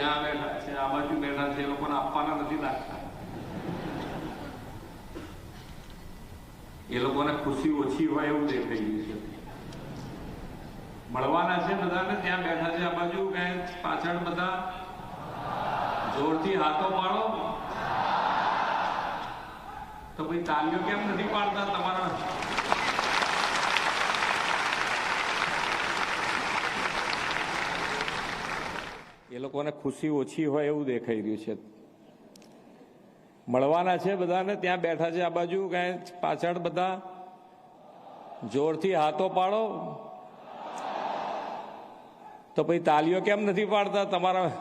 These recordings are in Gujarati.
ત્યાં બેઠા છે આ બાજુ બેઠા છે, એ લોકોને આપવાના નથી લાગતા. એ લોકોને ખુશી ઓછી હોય એવું દેખાઈ છે. મળવાના છે બધાને, ત્યાં બેઠા છે આ બાજુ, કે પાછળ બધા જોરથી હાથો મારો તો ભાઈ તાલીઓ કેમ નથી પાડતા તમારા? એ લોકોને ખુશી ઓછી હોય એવું દેખાઈ રહ્યું છે. મળવાના છે બધાને, ત્યાં બેઠા છે આ બાજુ, કાંઈ પાછળ બધા? જોરથી હાથો પાડો. તો પછી તાલીઓ કેમ નથી પાડતા તમારા?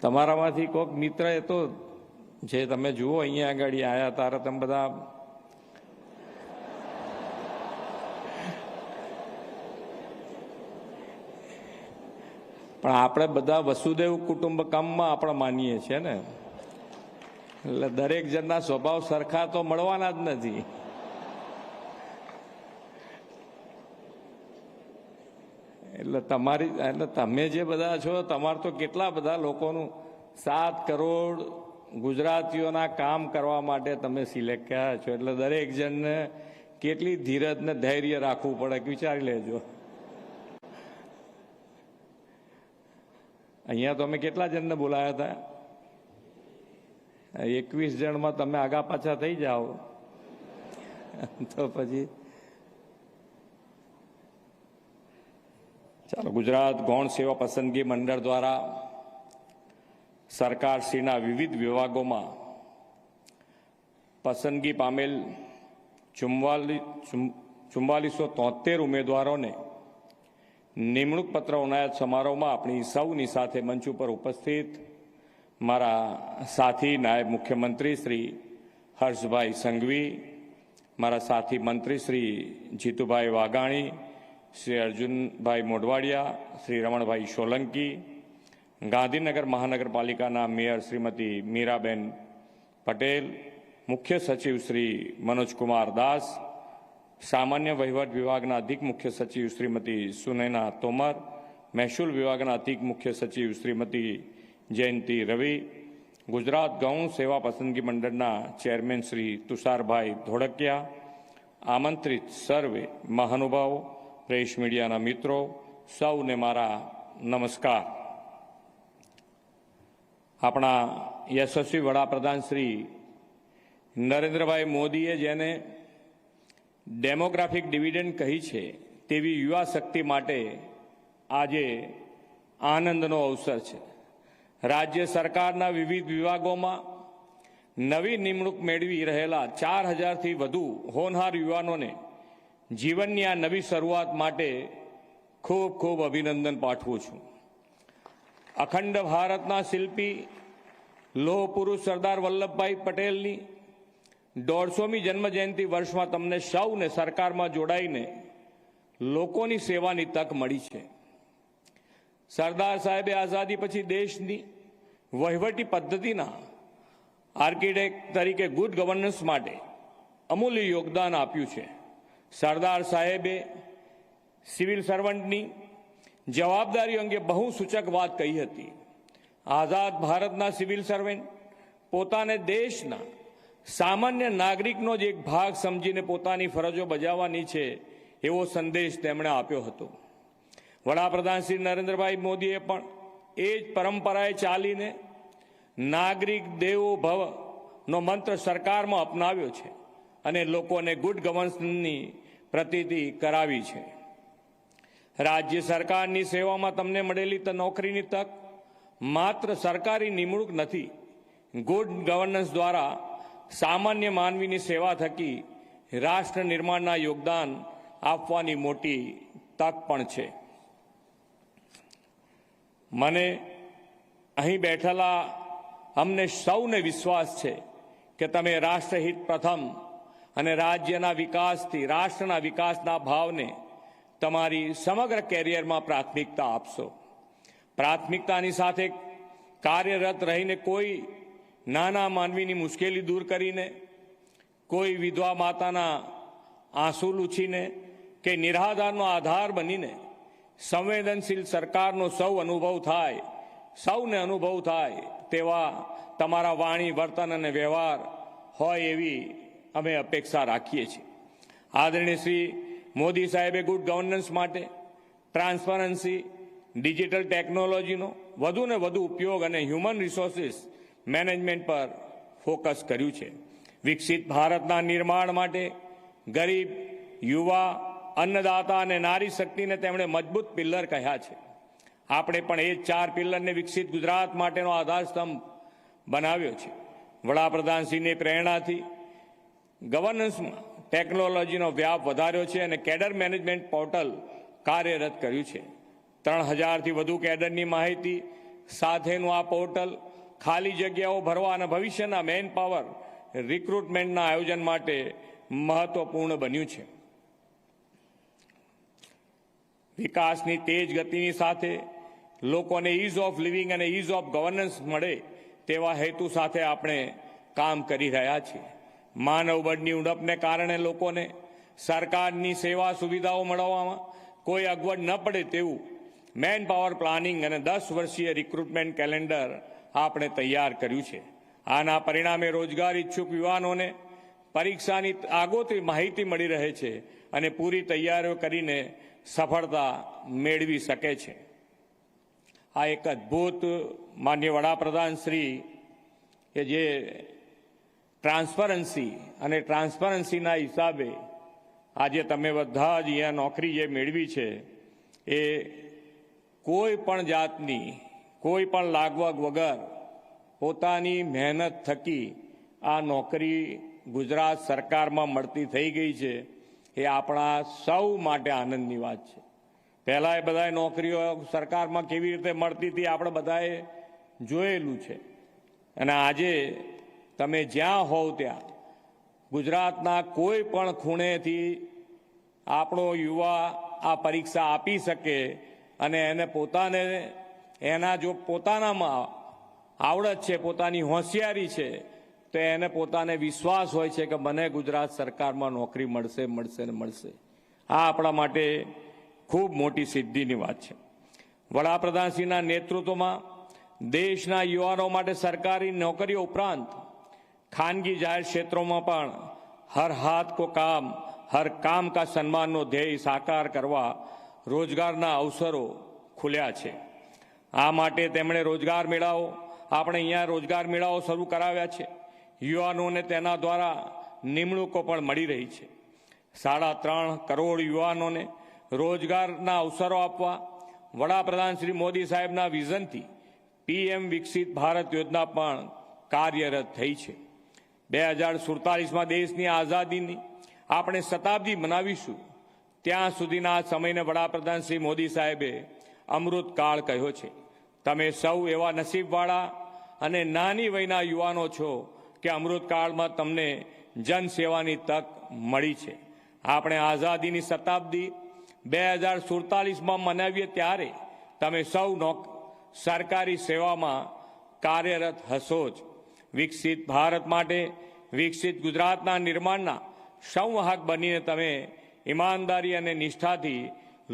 તમારામાંથી કોઈક મિત્ર એ તો, જે તમે જુઓ અહીંયા આગળ આવ્યા તારે, તમે બધા પણ આપણે બધા વસુદેવ કુટુંબકમમાં આપણે માનીએ છીએ ને. એટલે દરેક જણના સ્વભાવ સરખા તો મળવાના જ નથી. એટલે તમારી, એટલે તમે જે બધા છો, તમારે તો કેટલા બધા લોકોનું સાત કરોડ ગુજરાતીઓના કામ કરવા માટે તમે સિલેક્ટ કર્યા છો. એટલે દરેક જણને કેટલી ધીરજ ને ધૈર્ય રાખવું પડે વિચારી લેજો. અહીંયા તો અમે કેટલા જણને બોલાયા હતા? એકવીસ જણમાં તમે આગા પાછા થઈ જાઓ. તો પછી? ચાલો, ગુજરાત ગૌણ સેવા પસંદગી મંડળ દ્વારા સરકારશ્રીના વિવિધ વિભાગોમાં પસંદગી પામેલ ચુમ્વાલીસ ચુમ્માલીસો તોતેર ઉમેદવારોને નિમણૂક પત્ર ઉનાયત સમારોહમાં આપણી સૌની સાથે મંચ ઉપર ઉપસ્થિત મારા સાથી નાયબ મુખ્યમંત્રી શ્રી હર્ષભાઈ સંઘવી, મારા સાથી મંત્રી શ્રી જીતુભાઈ વાઘાણી, શ્રી અર્જુનભાઈ મોઢવાડિયા, શ્રી રમણભાઈ સોલંકી, ગાંધીનગર મહાનગરપાલિકાના મેયર શ્રીમતી મીરાબેન પટેલ, મુખ્ય સચિવ શ્રી મનોજકુમાર દાસ સામાન્ય વહીવટ વિભાગના અધિક મુખ્ય સચિવ શ્રીમતી સુનૈના તોમર મહેસૂલ વિભાગના અધિક મુખ્ય સચિવ શ્રીમતી જયંતિ રવિ ગુજરાત ગૌણ સેવા પસંદગી મંડળના ચેરમેન શ્રી તુષારભાઈ ધોળકિયા આમંત્રિત સર્વે મહાનુભાવો પ્રેસ મીડિયાના મિત્રો સૌને મારા નમસ્કાર આપણા યશસ્વી વડાપ્રધાન શ્રી નરેન્દ્રભાઈ મોદીએ જેને ડેમોગ્રાફિક ડિવિડન્ડ કહી છે તેવી યુવા શક્તિ માટે આજે આનંદનો અવસર છે. રાજ્ય સરકારના વિવિધ વિભાગોમાં નવી નિમણૂક મેળવી રહેલા ચાર હજારથી વધુ હોનહાર યુવાનોને જીવનની આ નવી શરૂઆત માટે ખૂબ ખૂબ અભિનંદન પાઠવું છું. અખંડ ભારતના શિલ્પી લોહ પુરુષ સરદાર વલ્લભભાઈ પટેલની દોઢસોમી જન્મજયંતિ વર્ષમાં તમને સૌને સરકારમાં જોડાઈને લોકોની સેવાની તક મળી છે. સરદાર સાહેબે આઝાદી પછી દેશની વહીવટી પદ્ધતિના આર્કિટેક્ટ તરીકે ગુડ ગવર્નન્સ માટે અમૂલ્ય યોગદાન આપ્યું છે. સરદાર સાહેબે સિવિલ સર્વન્ટની જવાબદારી અંગે બહુ સૂચક વાત કહી હતી. આઝાદ ભારતના સિવિલ સર્વન્ટ પોતાને દેશના સામાન્ય નાગરિકનો જ એક ભાગ સમજીને પોતાની ફરજો બજાવવાની છે એવો સંદેશ તેમણે આપ્યો હતો. વડાપ્રધાન શ્રી નરેન્દ્રભાઈ મોદીએ પણ એ જ પરંપરાએ ચાલીને નાગરિક દેવો ભવ નો મંત્ર સરકારમાં અપનાવ્યો છે અને લોકોને ગુડ ગવર્નન્સની પ્રતીતિ કરાવી છે. રાજ્ય સરકારની સેવામાં તમને મળેલી નોકરીની તક માત્ર સરકારી નિમણૂક નથી, ગુડ ગવર્નન્સ દ્વારા સામાન્ય માનવીની સેવા થકી રાષ્ટ્ર નિર્માણના યોગદાન આપવાની મોટી તક પણ છે. મને અહીં બેઠેલા અમને સૌને વિશ્વાસ છે કે તમે રાષ્ટ્રહિત પ્રથમ અને રાજ્યના વિકાસથી રાષ્ટ્રના વિકાસના ભાવને તમારી સમગ્ર કેરિયરમાં પ્રાથમિકતા આપશો. પ્રાથમિકતાની સાથે કાર્યરત રહીને કોઈ નાના માનવીની મુશ્કેલી દૂર કરીને કોઈ વિધવા માતાના આંસુ લૂછીને કે નિરાધારનો આધાર બનીને સંવેદનશીલ સરકારનો સૌ અનુભવ થાય, સૌને અનુભવ થાય તેવા તમારા વાણી, વર્તન અને વ્યવહાર હોય એવી અમે અપેક્ષા રાખીએ છીએ. આદરણીય શ્રી મોદી સાહેબે ગુડ ગવર્નન્સ માટે ટ્રાન્સપરન્સી ડિજિટલ ટેકનોલોજીનો વધુને વધુ ઉપયોગ અને હ્યુમન રિસોર્સિસ મેનેજમેન્ટ પર ફોકસ કર્યું છે. વિકસિત ભારતના નિર્માણ માટે ગરીબ, યુવા, અન્નદાતા અને નારી શક્તિને તેમણે મજબૂત પિલ્લર કહ્યા છે. આપણે પણ એ ચાર પિલ્લરને વિકસિત ગુજરાત માટેનો આધારસ્તંભ બનાવ્યો છે. વડાપ્રધાનશ્રીની પ્રેરણાથી ગવર્નન્સમાં ટેકનોલોજીનો વ્યાપ વધાર્યો છે અને કેડર મેનેજમેન્ટ પોર્ટલ કાર્યરત કર્યું છે. ત્રણ હજારથી વધુ કેડરની માહિતી સાથેનું આ પોર્ટલ ખાલી જગ્યાઓ ભરવા અને ભવિષ્યના મેન પાવર રિક્રુટમેન્ટના આયોજન માટે મહત્વપૂર્ણ બન્યું છે. વિકાસની તેજ ગતિની સાથે લોકોને ઇઝ ઓફ લિવિંગ અને ઇઝ ઓફ ગવર્નન્સ મળે તેવા હેતુ સાથે આપણે કામ કરી રહ્યા છીએ. માનવબળની ઉણપને કારણે લોકોને સરકારની સેવા સુવિધાઓ મળવામાં કોઈ અગવડ ન પડે તેવું મેન પાવર પ્લાનિંગ અને દસ વર્ષીય રિક્રુટમેન્ટ કેલેન્ડર આપણે તૈયાર કર્યું છે. આના પરિણામે રોજગાર ઈચ્છુક યુવાનોને પરીક્ષાની આગોતરી માહિતી મળી રહે છે અને પૂરી તૈયારીઓ કરીને સફળતા મેળવી શકે છે. આ એક અદ્ભુત માન્ય વડાપ્રધાન શ્રી કે જે ટ્રાન્સપરન્સી અને ટ્રાન્સપરન્સીના હિસાબે આજે તમે બધા જ અહીંયા નોકરી જે મેળવી છે એ કોઈ પણ જાતની કોઈ પણ લાગવગ વગર પોતાની મહેનત થકી આ નોકરી ગુજરાત સરકારમાં મળતી થઈ ગઈ છે, એ આપણા સૌ માટે આનંદની વાત છે. પહેલાં એ બધાએ નોકરીઓ સરકારમાં કેવી રીતે મળતી હતી આપણે બધાએ જોયેલું છે. અને આજે તમે જ્યાં હોવ ત્યાં ગુજરાતના કોઈ પણ ખૂણેથી આપણો યુવા આ પરીક્ષા આપી શકે અને એને પોતાને એના જો પોતાનામાં આવડત છે, પોતાની હોશિયારી છે, તો એને પોતાને વિશ્વાસ હોય છે કે મને ગુજરાત સરકારમાં નોકરી મળશે મળશે ને મળશે. આ આપણા માટે ખૂબ મોટી સિદ્ધિની વાત છે. વડાપ્રધાનશ્રીના નેતૃત્વમાં દેશના યુવાનો માટે સરકારી નોકરીઓ ઉપરાંત ખાનગી જાહેર ક્ષેત્રોમાં પણ હર હાથ કો કામ, હર કામ કા સન્માનનો ધ્યેય સાકાર કરવા રોજગારના અવસરો ખુલ્યા છે. આ માટે તેમણે રોજગાર મેળાઓ, આપણે અહીંયા રોજગાર મેળાઓ શરૂ કરાવ્યા છે. યુવાનોને તેના દ્વારા નિમણૂકો પણ મળી રહી છે. સાડા ત્રણ કરોડ યુવાનોને રોજગારના અવસરો આપવા વડાપ્રધાન શ્રી મોદી સાહેબના વિઝનથી પીએમ વિકસિત ભારત યોજના પણ કાર્યરત થઈ છે. બે હજાર સુડતાલીસમાં દેશની આઝાદીની આપણે શતાબ્દી મનાવીશું. ત્યાં સુધીના સમયને વડાપ્રધાન શ્રી મોદી સાહેબે અમૃતકાળ કહ્યો છે. તમે સૌ એવા નસીબવાળા અને નાની વયના યુવાનો છો કે અમૃતકાળમાં તમને જનસેવાની તક મળી છે. આપણે આઝાદીની શતાબ્દી બે હજાર સુડતાલીસમાં મનાવીએ ત્યારે તમે સૌ સરકારી સેવામાં કાર્યરત હશો જ. વિકસિત ભારત માટે, વિકસિત ગુજરાતના નિર્માણના સંવાહક બનીને તમે ઈમાનદારી અને નિષ્ઠાથી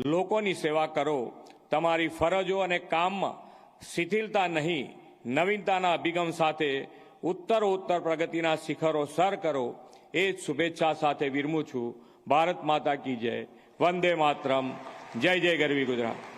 લોકોની સેવા કરો. તમારી ફરજો અને કામમાં શિથિલતા નહીં, નવીનતાના અભિગમ સાથે ઉત્તર ઉત્તર પ્રગતિના શિખરો સર કરો. એ જ શુભેચ્છા સાથે વિરમું છું. ભારત માતા કી જય. વંદે માતરમ. જય જય ગરવી ગુજરાત.